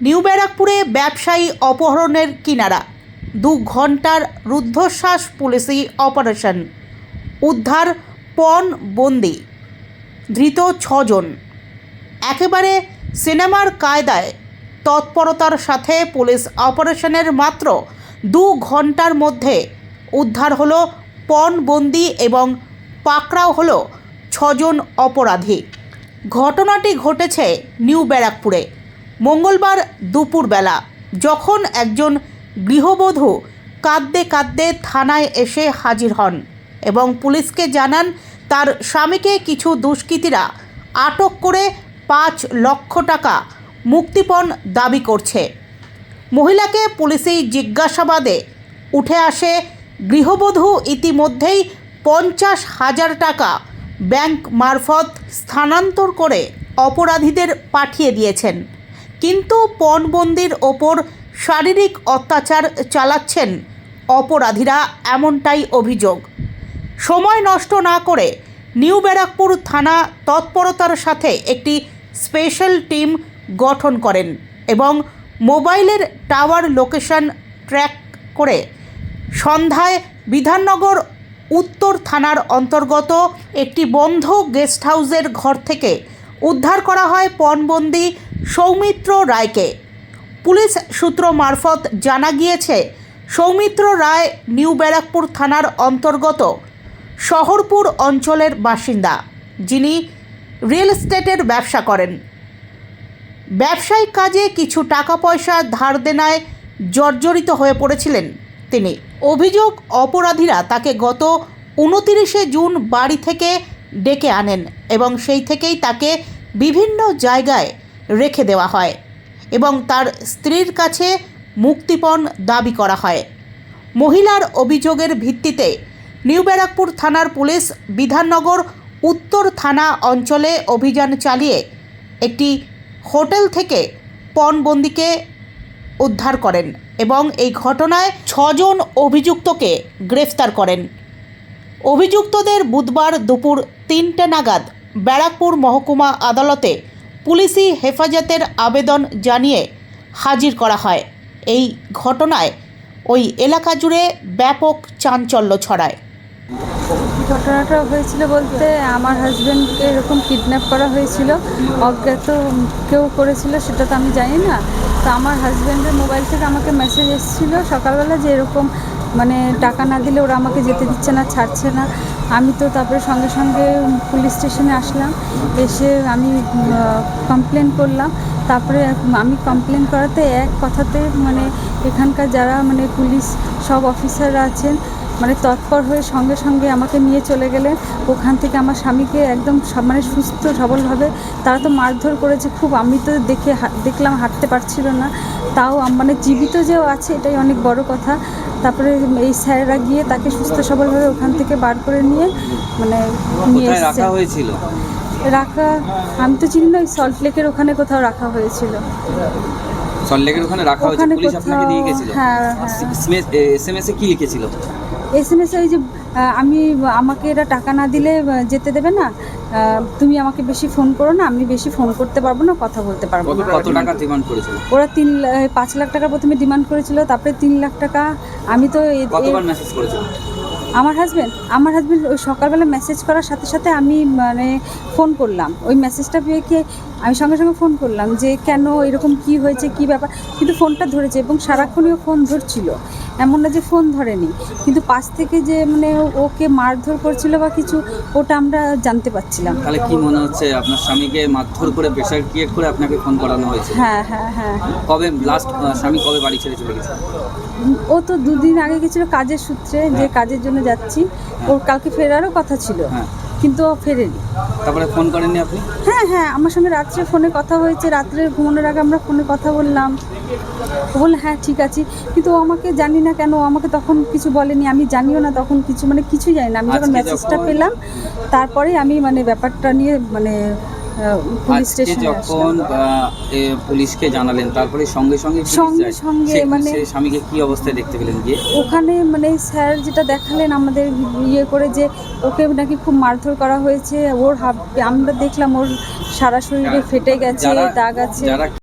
New ব্যারাকপুরে ব্যবসায়ী অপহরণের কিনারা। দু ঘণ্টার রুদ্ধশ্বাস পুলিশি অপারেশন। উদ্ধার পণ বন্দি। ধৃত ছজন। একেবারে সিনেমার কায়দায় তৎপরতার সাথে পুলিশ অপারেশনের মাত্র দু ঘণ্টার মধ্যে উদ্ধার হলো পণবন্দি এবং পাকড়াও হলো ছজন অপরাধী। ঘটনাটি ঘটেছে নিউ ব্যারাকপুরে। মঙ্গলবার দুপুরবেলা যখন একজন গৃহবধূ কাঁদতে কাঁদতে থানায় এসে হাজির হন এবং পুলিশকে জানান, তার স্বামীকে কিছু দুষ্কৃতীরা আটক করে পাঁচ লক্ষ টাকা মুক্তিপণ দাবি করছে। মহিলাকে পুলিশি জিজ্ঞাসাবাদে উঠে আসে, গৃহবধূ ইতিমধ্যেই পঞ্চাশ হাজার টাকা ব্যাংক মারফত স্থানান্তর করে অপরাধীদের পাঠিয়ে দিয়েছেন। কিন্তু পণবন্দির ওপর শারীরিক অত্যাচার চালাচ্ছেন অপরাধীরা এমনটাই অভিযোগ। সময় নষ্ট না করে নিউ ব্যারাকপুর থানা তৎপরতার সাথে একটি স্পেশাল টিম গঠন করেন এবং মোবাইলের টাওয়ার লোকেশন ট্র্যাক করে সন্ধ্যায় বিধাননগর উত্তর থানার অন্তর্গত একটি বন্ধ গেস্ট হাউসের ঘর থেকে উদ্ধার করা হয় পণবন্দি সৌমিত্র রায়কে। পুলিশ সূত্র মারফত জানা গিয়েছে, সৌমিত্র রায় নিউ ব্যারাকপুর থানার অন্তর্গত শহরপুর অঞ্চলের বাসিন্দা, যিনি রিয়েল এস্টেটের ব্যবসা করেন। ব্যবসায়িক কাজে কিছু টাকা পয়সা ধার দেনায় জর্জরিত হয়ে পড়েছিলেন তিনি। অভিযোগ অপরাধীরা তাকে গত উনতিরিশে জুন বাড়ি থেকে ডেকে আনেন এবং সেই থেকেই তাকে বিভিন্ন জায়গায় রেখে দেওয়া হয় এবং তার স্ত্রীর কাছে মুক্তিপণ দাবি করা হয়। মহিলার অভিযোগের ভিত্তিতে নিউ ব্যারাকপুর থানার পুলিশ বিধাননগর উত্তর থানা অঞ্চলে অভিযান চালিয়ে একটি হোটেল থেকে পণবন্দিকে উদ্ধার করেন এবং এই ঘটনায় ছজন অভিযুক্তকে গ্রেফতার করেন। অভিযুক্তদের বুধবার দুপুর তিনটে নাগাদ ব্যারাকপুর মহকুমা আদালতে পুলিশি হেফাজতের আবেদন জানিয়ে হাজির করা হয়। এই ঘটনায় ওই এলাকা জুড়ে ব্যাপক চাঞ্চল্য ছড়ায়। ঘটনাটা হয়েছিল বলতে আমার হাজব্যান্ডকে এরকম কিডন্যাপ করা হয়েছিল। অজ্ঞাত কেউ করেছিল সেটা তো আমি জানি না। তো আমার হাজব্যান্ডের মোবাইল থেকে আমাকে মেসেজ এসেছিল সকালবেলা যে এরকম মানে টাকা না দিলে ওরা আমাকে যেতে দিচ্ছে না, ছাড়ছে না। আমি তো তারপরে সঙ্গে সঙ্গে পুলিশ স্টেশনে আসলাম, এসে আমি কমপ্লেন করলাম। তারপরে আমি কমপ্লেন করাতে এক কথাতে মানে এখানকার যারা মানে পুলিশ সব অফিসাররা আছেন মানে তৎপর হয়ে সঙ্গে সঙ্গে আমাকে নিয়ে চলে গেলেন। ওখান থেকে আমার স্বামীকে একদম মানে সুস্থ সবলভাবে, তারা তো মারধর করেছে, খুব আমি তো দেখে দেখলাম, হাঁটতে পারছিল না। তাও মানে জীবিত যেও আছে, এটাই অনেক বড় কথা। তারপরে এই স্যাররা গিয়ে তাকে সুস্থ সবলভাবে ওখান থেকে বার করে নিয়ে মানে নিয়ে রাখা হয়েছিল? রাখা আমি তো চিনি না ওই সল্ট লেকের ওখানে কোথাও রাখা হয়েছিল। সল্টলেকের ওখানে রাখা হয়েছে ওখানে পুলিশ আপনাকে নিয়ে গেছিল? হ্যাঁ হ্যাঁ। এস এম এস এ কি লিখেছিল? এস এম এস ওই যে আমি আমাকে এরা টাকা না দিলে যেতে দেবে না? তুমি আমাকে বেশি ফোন করো না আমি বেশি ফোন করতে পারব না কথা বলতে পারব না। কত টাকা ডিমান্ড করেছিল? ওরা তিন পাঁচ লাখ টাকা প্রথমে ডিমান্ড করেছিল তারপরে তিন লাখ টাকা। আমি তো কতবার মেসেজ করেছিল? আমার হাজব্যান্ড আমার হাজব্যান্ড ওই সকালবেলা মেসেজ করার সাথে সাথে আমি মানে ফোন করলাম। ওই মেসেজটা পেয়ে কি আমি সঙ্গে সঙ্গে ফোন করলাম যে কেন এরকম কি হয়েছে কি ব্যাপার। কিন্তু ফোনটা ধরেছে এবং সারাক্ষণই ফোন ধরছিল। এমন না যে ফোন ধরেনি। কিন্তু পাশ থেকে যে মানে ওকে মারধর করছিল বা কিছু ওটা আমরা জানতে পারছিলাম। তাহলে কি মনে হচ্ছে আপনার স্বামীকে মারধর করে প্রেশার ক্রিয়েট করে আপনাকে ফোন করানো হয়েছে? হ্যাঁ হ্যাঁ হ্যাঁ। কবে লাস্ট স্বামী কবে বাড়ি ছেড়ে চলে গেছে? ও তো দুদিন আগে গেছিল কাজের সূত্রে যে কাজের জন্য যাচ্ছি। ওর কালকে ফেরারও কথা ছিল। হ্যাঁ। কিন্তু ও ফেরেনি। তারপরে ফোন করেননি আপনি? হ্যাঁ হ্যাঁ আমার সঙ্গে রাত্রে ফোনে কথা হয়েছে। রাত্রে ঘুমানোর আগে আমরা ফোনে কথা বললাম। বলল হ্যাঁ ঠিক আছে। কিন্তু ও আমাকে জানি না কেন ও আমাকে তখন কিছু বলেনি। আমি জানিও না তখন কিছু মানে কিছুই জানি না। আমি যখন মেসেজটা পেলাম তারপরে আমি মানে ব্যাপারটা নিয়ে মানে পুলিশ স্টেশনে যখন পুলিশকে জানালেন তারপরে সঙ্গে সঙ্গে সঙ্গে সঙ্গে মানে- স্বামীকে কি অবস্থায় দেখতে পেলেন গিয়ে? ওখানে মানে স্যার যেটা দেখালেন আমাদের ইয়ে করে যে ওকে নাকি খুব মারধর করা হয়েছে ওর হাব আমরা দেখলাম ওর সারা শরীরে ফেটে গেছে দাগ আছে।